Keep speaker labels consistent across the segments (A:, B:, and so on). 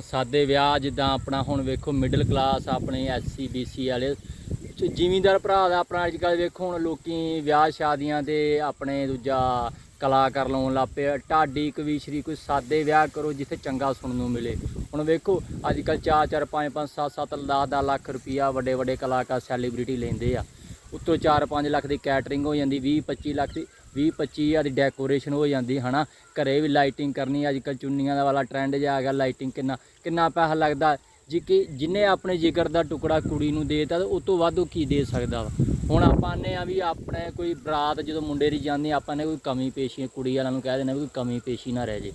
A: ਸਾਦੇ ਵਿਆਹ, ਜਿੱਦਾਂ ਆਪਣਾ ਹੁਣ ਵੇਖੋ ਮਿਡਲ ਕਲਾਸ ਆਪਣੇ ਐਸਸੀ ਬੀਸੀ ਵਾਲੇ। ਜ਼ਿਮੀਂਦਾਰ ਭਰਾ ਦਾ ਆਪਣਾ ਅੱਜ ਕੱਲ੍ਹ ਵੇਖੋ ਹੁਣ ਲੋਕੀ ਵਿਆਹ ਸ਼ਾਦੀਆਂ ਤੇ ਆਪਣੇ ਦੂਜਾ ਕਲਾਕਾਰ ਲਾਉਣ ਲੱਗ ਪਏ ਆ। ਢਾਡੀ ਕਵੀਸ਼ਰੀ ਕੋਈ ਸਾਦੇ ਵਿਆਹ ਕਰੋ ਜਿੱਥੇ ਚੰਗਾ ਸੁਣਨ ਨੂੰ ਮਿਲੇ। ਹੁਣ ਵੇਖੋ ਅੱਜ ਕੱਲ੍ਹ 4 4 5 5 7 7 10 10 ਲੱਖ ਰੁਪਈਆ ਵੱਡੇ ਵੱਡੇ ਕਲਾਕਾਰ ਸੈਲੀਬ੍ਰਿਟੀ ਲੈਂਦੇ ਆ। ਉੱਤੋਂ 4 5 ਲੱਖ ਦੀ ਕੈਟਰਿੰਗ ਹੋ ਜਾਂਦੀ 20 25 ਲੱਖ ਦੀ। 20 25 ਹਜ਼ਾਰ ਦੀ ਡੈਕੋਰੇਸ਼ਨ ਹੋ ਜਾਂਦੀ, ਹਨਾ? ਘਰੇ ਵੀ ਲਾਈਟਿੰਗ ਕਰਨੀ ਅੱਜ ਕੱਲ੍ਹ ਚੁੰਨੀਆਂ ਦਾ ਵਾਲਾ ਟ੍ਰੈਂਡ ਜਿਹਾ ਆ ਗਿਆ ਲਾਈਟਿੰਗ ਕਿੰਨਾ ਕਿੰਨਾ ਪੈਸਾ ਲੱਗਦਾ? ਜੀ ਕਿ ਜਿਨੇ ਆਪਣੇ ਜਿਗਰ ਦਾ ਟੁਕੜਾ ਕੁੜੀ ਨੂੰ ਦੇਤਾ ਤੇ ਉਸ ਤੋਂ ਵੱਧ ਉਹ ਕੀ ਦੇ ਸਕਦਾ ਵਾ? ਹੁਣ ਆਪਾਂ ਨੇ ਆ ਵੀ ਆਪਣੇ ਕੋਈ ਬਰਾਤ ਜਦੋਂ ਮੁੰਡੇ ਦੀ ਜਾਂਦੀ, ਆਪਾਂ ਨੇ ਕੋਈ ਕਮੀ ਪੇਸ਼ੀ, ਕੁੜੀ ਵਾਲਿਆਂ ਨੂੰ ਕਹਿ ਦੇਣਾ ਵੀ ਕੋਈ ਕਮੀ ਪੇਸ਼ੀ ਨਾ ਰਹਿ ਜੇ।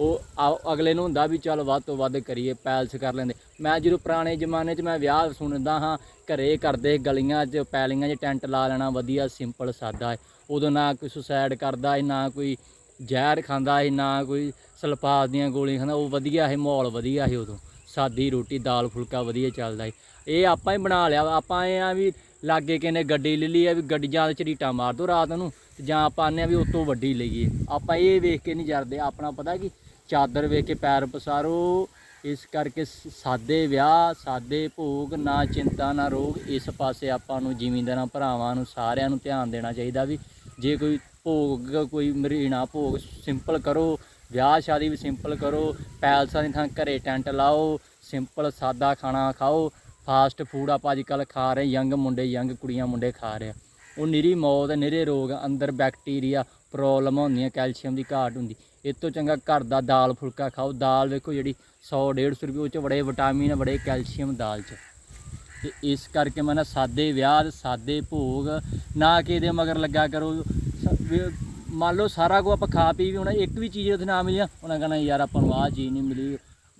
A: ਉਹ ਆ- ਅਗਲੇ ਨੂੰ ਹੁੰਦਾ ਵੀ ਚੱਲ ਵੱਧ ਤੋਂ ਵੱਧ ਕਰੀਏ, ਪੈਲਸ ਕਰ ਲੈਂਦੇ। ਮੈਂ ਜਦੋਂ ਪੁਰਾਣੇ ਜ਼ਮਾਨੇ 'ਚ ਮੈਂ ਵਿਆਹ ਸੁਣਦਾ ਹਾਂ, ਘਰੇ ਕਰਦੇ ਗਲੀਆਂ 'ਚ, ਪੈਲੀਆਂ 'ਚ ਟੈਂਟ ਲਾ ਲੈਣਾ, ਵਧੀਆ ਸਿੰਪਲ ਸਾਦਾ ਹੈ। ਉਦੋਂ ਨਾ ਕੋਈ ਸੁਸਾਇਡ ਕਰਦਾ ਹੈ ਨਾ ਕੋਈ ਜ਼ਹਿਰ ਖਾਂਦਾ ਹੈ ਨਾ ਕੋਈ ਸਲਫਾਸ ਦੀਆਂ ਗੋਲੀਆਂ ਖਾਂਦਾ, ਉਹ ਵਧੀਆ ਹੈ ਮਾਹੌਲ ਵਧੀਆ ਹੈ ਉਦੋਂ। ਸਾਦੀ ਰੋਟੀ, ਦਾਲ ਫੁਲਕਾ ਵਧੀਆ ਚੱਲਦਾ ਹੈ ਇਹ ਆਪਾਂ ਹੀ ਬਣਾ ਲਿਆ ਵਾ। ਆਪਾਂ ਇਹ ਆ ਵੀ ਲਾਗੇ ਕਿਨੇ ਗੱਡੀ ਲੈ ਲਈ ਆ, ਵੀ ਗੱਡੀ ਜਾਂ ਝਰੀਟਾ ਮਾਰ ਦੋ ਰਾਤ ਨੂੰ, ਜਾਂ ਆਪਾਂ ਆਨੇ ਆ ਵੀ ਉਤੋਂ ਵੱਡੀ ਲਈਏ। ਆਪਾਂ ਇਹ ਵੇਖ ਕੇ ਨਹੀਂ ਜਰਦੇ, ਆਪਣਾ ਪਤਾ ਕੀ ਚਾਦਰ ਵੇਖ ਕੇ ਪੈਰ ਪਸਾਰੋ। ਇਸ ਕਰਕੇ ਸ- ਸਾਦੇ ਵਿਆਹ, ਸਾਦੇ ਭੋਗ, ਨਾ ਚਿੰਤਾ, ਨਾ ਰੋਗ, ਇਸ ਪਾਸੇ ਆਪਾਂ ਨੂੰ ਜ਼ਿਮੀਂਦਾਰਾਂ, ਭਰਾਵਾਂ ਨੂੰ ਸਾਰਿਆਂ ਨੂੰ ਧਿਆਨ ਦੇਣਾ ਚਾਹੀਦਾ ਵੀ ਜੇ ਕੋਈ ਭੋਗ, ਕੋਈ ਮਰੀਣਾ ਭੋਗ ਸਿੰਪਲ ਕਰੋ, ਵਿਆਹ ਸ਼ਾਦੀ ਵੀ ਸਿੰਪਲ ਕਰੋ, ਪੈਲਸਾਂ ਦੀ ਥਾਂ ਘਰੇ ਟੈਂਟ ਲਾਓ ਸਿੰਪਲ ਸਾਦਾ ਖਾਣਾ ਖਾਓ ਫਾਸਟ ਫੂਡ ਆਪਾਂ ਅੱਜ ਕੱਲ੍ਹ ਖਾ ਰਹੇ ਯੰਗ ਮੁੰਡੇ ਯੰਗ ਕੁੜੀਆਂ, ਮੁੰਡੇ ਖਾ ਰਹੇ ਆ ਉਹ ਨਿਰੀ ਮੌਤ, ਨਿਰੇ ਰੋਗ, ਅੰਦਰ ਬੈਕਟੀਰੀਆ ਪ੍ਰੋਬਲਮ ਹੁੰਦੀਆਂ ਕੈਲਸ਼ੀਅਮ ਦੀ ਘਾਟ ਹੁੰਦੀ। ਇਹ ਤੋਂ ਚੰਗਾ ਘਰ ਦਾ ਦਾਲ ਫੁਲਕਾ ਖਾਓ। ਦਾਲ ਵੇਖੋ ਜਿਹੜੀ 100 150 ਰੁਪਏ ਉਹ ਚ ਬੜੇ ਵਿਟਾਮਿਨ ਬੜੇ ਕੈਲਸ਼ੀਅਮ ਦਾਲ ਚ। ਤੇ ਇਸ ਕਰਕੇ ਮੈਂ ਨਾ ਸਾਦੇ ਵਿਆਹ ਸਾਦੇ ਭੋਗ ਨਾ ਕਿ ਇਹਦੇ ਮਗਰ ਲੱਗਾ ਕਰੋ। ਮੰਨ ਲਓ ਸਾਰਾ ਕੁ ਆਪਾਂ ਖਾ ਪੀ ਵੀ ਹੁਣ, ਇੱਕ ਵੀ ਚੀਜ਼ ਉੱਥੇ ਨਾ ਮਿਲਿਆ ਉਹਨਾਂ ਕਹਣਾ, ਯਾਰ ਆਪਾਂ ਨੂੰ ਆਹ ਚੀਜ਼ ਨਹੀਂ ਮਿਲੀ।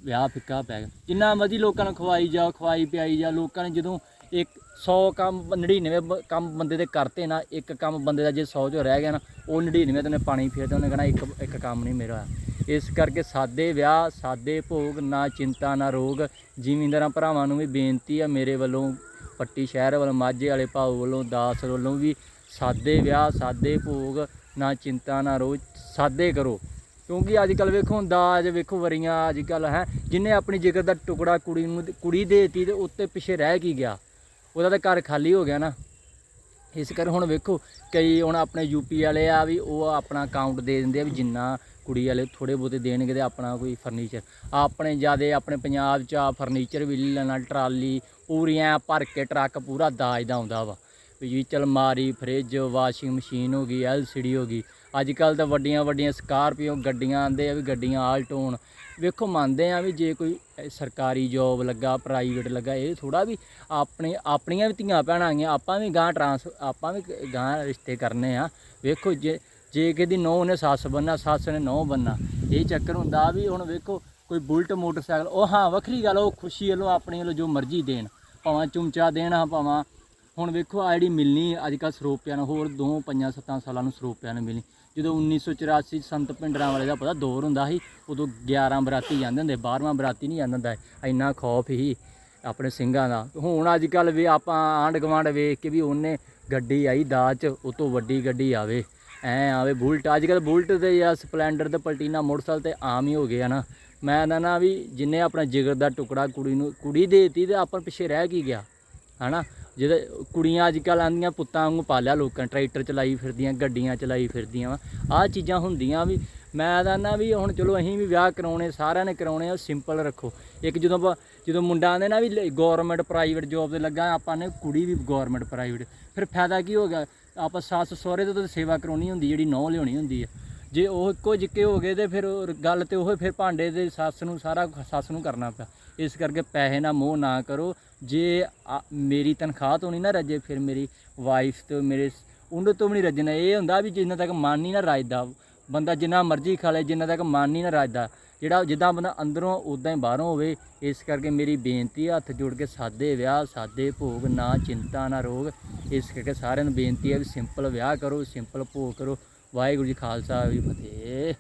A: ਵਿਆਹ ਫਿੱਕਾ ਪੈ ਗਿਆ। ਜਿੰਨਾ ਮਰਜ਼ੀ ਲੋਕਾਂ ਨੂੰ ਖਵਾਈ ਜਾ ਖਵਾਈ ਪਿਆਈ ਜਾ ਲੋਕਾਂ ਨੇ ਜਦੋਂ ਇੱਕ 100 ਕੰਮ 99 ਬ- ਕੰਮ ਬੰਦੇ ਦੇ ਕਰਤੇ ਨਾ, ਇੱਕ ਕੰਮ ਬੰਦੇ ਦਾ ਜੇ 100 ਚੋਂ ਰਹਿ ਗਿਆ ਨਾ, ਉਹ 99 ਤੇ ਉਹਨੇ ਪਾਣੀ ਫੇਰਦਾ ਉਹਨੇ ਕਹਣਾ ਇੱਕ ਇੱਕ ਕੰਮ ਨਹੀਂ ਮੇਰਾ ਇਸ ਕਰਕੇ ਸਾਦੇ ਵਿਆਹ, ਸਾਦੇ ਭੋਗ, ਨਾ ਚਿੰਤਾ, ਨਾ ਰੋਗ, ਜ਼ਿਮੀਂਦਾਰਾਂ ਭਰਾਵਾਂ ਨੂੰ ਵੀ ਬੇਨਤੀ ਆ ਮੇਰੇ ਵੱਲੋਂ, ਪੱਟੀ ਸ਼ਹਿਰ ਵੱਲੋਂ, ਮਾਝੇ ਵਾਲੇ ਭਾਊ ਵੱਲੋਂ, ਦਾਸ ਵੱਲੋਂ ਵੀ ਸਾਦੇ ਵਿਆਹ, ਸਾਦੇ ਭੋਗ, ਨਾ ਚਿੰਤਾ, ਨਾ ਰੋਗ ਸਾਦੇ ਕਰੋ। ਕਿਉਂਕਿ ਅੱਜ ਕੱਲ ਵੇਖੋ ਦਾਜ ਵੇਖੋ ਵਰੀਆਂ ਅੱਜ ਕੱਲ ਹੈ। ਜਿਨੇ ਆਪਣੀ ਜਿਗਰ ਦਾ ਟੁਕੜਾ ਕੁੜੀ ਨੂੰ ਕੁੜੀ ਦੇਤੀ ਤੇ ਉੱਤੇ ਪਿੱਛੇ ਰਹਿ ਕੀ ਗਿਆ? ਉਹਦਾ ਤਾਂ ਘਰ ਖਾਲੀ ਹੋ ਗਿਆ ਨਾ। ਇਸ ਕਰ ਹੁਣ ਵੇਖੋ, ਕਈ ਹੁਣ ਆਪਣੇ ਯੂਪੀ ਵਾਲੇ ਆ ਵੀ ਉਹ ਆਪਣਾ ਅਕਾਊਂਟ ਦੇ ਦਿੰਦੇ ਆ ਵੀ ਜਿੰਨਾ ਕੁੜੀ ਵਾਲੇ ਥੋੜੇ ਬਹੁਤੇ ਦੇਣਗੇ ਤੇ ਆਪਣਾ ਕੋਈ ਫਰਨੀਚਰ ਆਪਣੇ ਜਿਆਦੇ ਆਪਣੇ ਪੰਜਾਬ 'ਚ ਆ ਫਰਨੀਚਰ ਵੀ ਲੈ ਲੈਣਾ, ਟਰਾਲੀ, ਪੂਰੀਆਂ ਭਰ ਕੇ ਟਰੱਕ ਪੂਰਾ ਦਾਜ ਦਾ ਆਉਂਦਾ ਵਾ। ਵੀ ਜੀ ਚਲਮਾਰੀ ਫ੍ਰਿਜ ਵਾਸ਼ਿੰਗ ਮਸ਼ੀਨ ਹੋ ਗਈ ਐਲਸੀਡੀ ਹੋ ਗਈ ਅੱਜ ਕੱਲ ਤਾਂ ਵੱਡੀਆਂ ਵੱਡੀਆਂ ਸਕਾਰਪੀਓ ਗੱਡੀਆਂ ਆਂਦੇ ਆ ਵੀ ਗੱਡੀਆਂ ਆਲਟੋ ਹੋਣ ਵੇਖੋ, ਮੰਨਦੇ ਆ ਵੀ ਜੇ ਕੋਈ ਸਰਕਾਰੀ ਜੋਬ ਲੱਗਾ ਪ੍ਰਾਈਵੇਟ ਲੱਗਾ, ਇਹ ਥੋੜਾ ਵੀ ਆਪਣੇ ਆਪਣੀਆਂ ਵੀ ਧੀਆਂ ਭੈਣਾਂ ਆਈਆਂ, ਆਪਾਂ ਵੀ ਗਾਂ ਟਰਾਂਸ ਆਪਾਂ ਵੀ ਗਾਂ ਰਿਸ਼ਤੇ ਕਰਨੇ ਆ। ਵੇਖੋ, ਜੇ ਜੇ ਕਿਹਦੀ ਨੌ ਨੇ ਸੱਸ ਬੰਨਾ ਸੱਸ ਨੇ ਨੌ ਬੰਨਾ ਇਹ ਚੱਕਰ ਹੁੰਦਾ ਵੀ ਹੁਣ ਵੇਖੋ, ਕੋਈ ਬੁਲਟ ਮੋਟਰਸਾਈਕਲ, ਉਹ ਹਾਂ, ਵੱਖਰੀ ਗੱਲ ਉਹ ਖੁਸ਼ੀ ਵੱਲੋਂ ਆਪਣੀ ਵੱਲੋਂ ਜੋ ਮਰਜ਼ੀ ਦੇਣ। ਭਾਵੇਂ ਚੁੰਮਚਾ ਦੇਣ ਹਾਂ ਭਾਵੇਂ ਹੁਣ ਵੇਖੋ ਆ ਜਿਹੜੀ ਮਿਲਣੀ ਅੱਜ ਕੱਲ੍ਹ ਸਰੋਪਿਆਂ ਨੂੰ ਹੋਰ ਦੋ ਪੰਜਾਂ ਸੱਤਾਂ ਸਾਲਾਂ ਨੂੰ ਸਰੋਪਿਆਂ ਨੂੰ ਮਿਲਣੀ। ਜਦੋਂ 1984 ਚ ਸੰਤ ਪਿੰਡਰਾਂ ਵਾਲੇ ਦਾ ਪਤਾ ਦੌਰ ਹੁੰਦਾ ਸੀ, ਉਦੋਂ 11 ਬਰਾਤੀ ਜਾਂਦੇ ਹੁੰਦੇ 12ਵਾਂ ਬਰਾਤੀ ਨਹੀਂ ਜਾਂਦਾ ਹੁੰਦਾ ਇੰਨਾ ਖੌਫ ਹੀ ਆਪਣੇ ਸਿੰਘਾਂ ਦਾ। ਹੁਣ ਅੱਜ ਕੱਲ ਵੀ ਆਪਾਂ ਆਂਢ ਗੁਆਂਢ ਵੇਖ ਕੇ ਵੀ ਉਹਨੇ ਗੱਡੀ ਆਈ ਦਾਜ ਚ ਉਹ ਤੋਂ ਵੱਡੀ ਗੱਡੀ ਆਵੇ, ਐ ਆਵੇ, ਬੁਲਟ। ਅੱਜ ਕੱਲ ਬੁਲਟ ਤੇ ਜਾਂ ਸਪਲੈਂਡਰ ਤੇ ਪਲਟੀਨਾ ਮੋਟਰਸਾਈਕਲ ਤੇ ਆਮ ਹੀ ਹੋ ਗਏ ਆ ਨਾ। ਮੈਂ ਤਾਂ ਨਾ ਵੀ ਜਿੰਨੇ ਆਪਣਾ ਜਿਗਰ ਦਾ ਟੁਕੜਾ ਕੁੜੀ ਨੂੰ, ਕੁੜੀ ਦੇਤੀ ਤੇ ਆਪਾਂ ਪਿੱਛੇ ਰਹਿ ਕੀ ਗਿਆ। ਹਨਾ? ਜਿਹਦੇ ਕੁੜੀਆਂ ਅੱਜ ਕੱਲ੍ਹ ਆਂਦੀਆਂ ਪੁੱਤਾਂ ਵਾਂਗੂ ਪਾਲਿਆ ਲੋਕਾਂ ਟਰੈਕਟਰ ਚਲਾਈ ਫਿਰਦੀਆਂ, ਗੱਡੀਆਂ ਚਲਾਈ ਫਿਰਦੀਆਂ ਵਾ। ਆਹ ਚੀਜ਼ਾਂ ਹੁੰਦੀਆਂ ਵੀ, ਮੈਂ ਤਾਂ ਵੀ ਹੁਣ ਚਲੋ ਅਸੀਂ ਵੀ ਵਿਆਹ ਕਰਾਉਣੇ, ਸਾਰਿਆਂ ਨੇ ਕਰਾਉਣੇ ਆ ਸਿੰਪਲ ਰੱਖੋ। ਇੱਕ ਜਦੋਂ ਆਪਾਂ, ਜਦੋਂ ਮੁੰਡਾ ਆਂਦੇ ਨਾ ਵੀ ਗਵਰਨਮੈਂਟ ਪ੍ਰਾਈਵੇਟ ਜੋਬ ਤੇ ਲੱਗਾ, ਆਪਾਂ ਨੇ ਕੁੜੀ ਵੀ ਗਵਰਨਮੈਂਟ ਪ੍ਰਾਈਵੇਟ ਫਿਰ ਫਾਇਦਾ ਕੀ ਹੋ ਗਿਆ? ਆਪਾਂ ਸੱਸ ਸਹੁਰੇ ਤੋਂ ਤਾਂ ਸੇਵਾ ਕਰਾਉਣੀ ਹੁੰਦੀ, ਜਿਹੜੀ ਨੌ ਲਿਆਉਣੀ ਹੁੰਦੀ ਹੈ ਜੇ ਉਹ ਇੱਕੋ ਜਿੱਕੇ ਹੋ ਗਏ ਤੇ ਫਿਰ ਗੱਲ ਤੇ ਉਹ ਫਿਰ ਭਾਂਡੇ ਦੇ ਸੱਸ ਨੂੰ ਸਾਰਾ ਸੱਸ ਨੂੰ ਕਰਨਾ ਪਿਆ। ਇਸ ਕਰਕੇ ਪੈਸੇ ਨਾ ਮੋਹ ਨਾ ਕਰੋ। ਜੇ ਆ- ਮੇਰੀ ਤਨਖਾਹ ਤੋਂ ਨਹੀਂ ਨਾ ਰੱਜੇ ਫਿਰ ਮੇਰੀ ਵਾਈਫ ਤੋਂ, ਮੇਰੇ ਉਹਨਾਂ ਤੋਂ ਵੀ ਨਹੀਂ ਰੱਜਣਾ। ਇਹ ਹੁੰਦਾ ਵੀ ਜਿੰਨਾ ਤੱਕ ਮਨ ਨਹੀਂ ਨਾ ਰਾਜਦਾ, ਬੰਦਾ ਜਿੰਨਾ ਮਰਜ਼ੀ ਖਾ ਲੇ, ਜਿੰਨਾ ਤੱਕ ਮਨ ਨਹੀਂ ਨਾ ਰਾਜਦਾ। ਜਿਹੜਾ ਜਿੱਦਾਂ ਬੰਦਾ ਅੰਦਰੋਂ ਉਦਾਂ ਹੀ ਬਾਹਰੋਂ ਹੋਵੇ, ਇਸ ਕਰਕੇ ਮੇਰੀ ਬੇਨਤੀ ਹੈ ਹੱਥ ਜੋੜ ਕੇ ਸਾਦੇ ਵਿਆਹ, ਸਾਦੇ ਭੋਗ, ਨਾ ਚਿੰਤਾ, ਨਾ ਰੋਗ। ਇਸ ਕਰਕੇ ਸਾਰਿਆਂ ਨੂੰ ਬੇਨਤੀ ਹੈ ਵੀ ਸਿੰਪਲ ਵਿਆਹ ਕਰੋ ਸਿੰਪਲ ਭੋਗ ਕਰੋ। ਵਾਹਿਗੁਰੂ ਜੀ ਖਾਲਸਾ ਜੀ ਫਤਿਹ।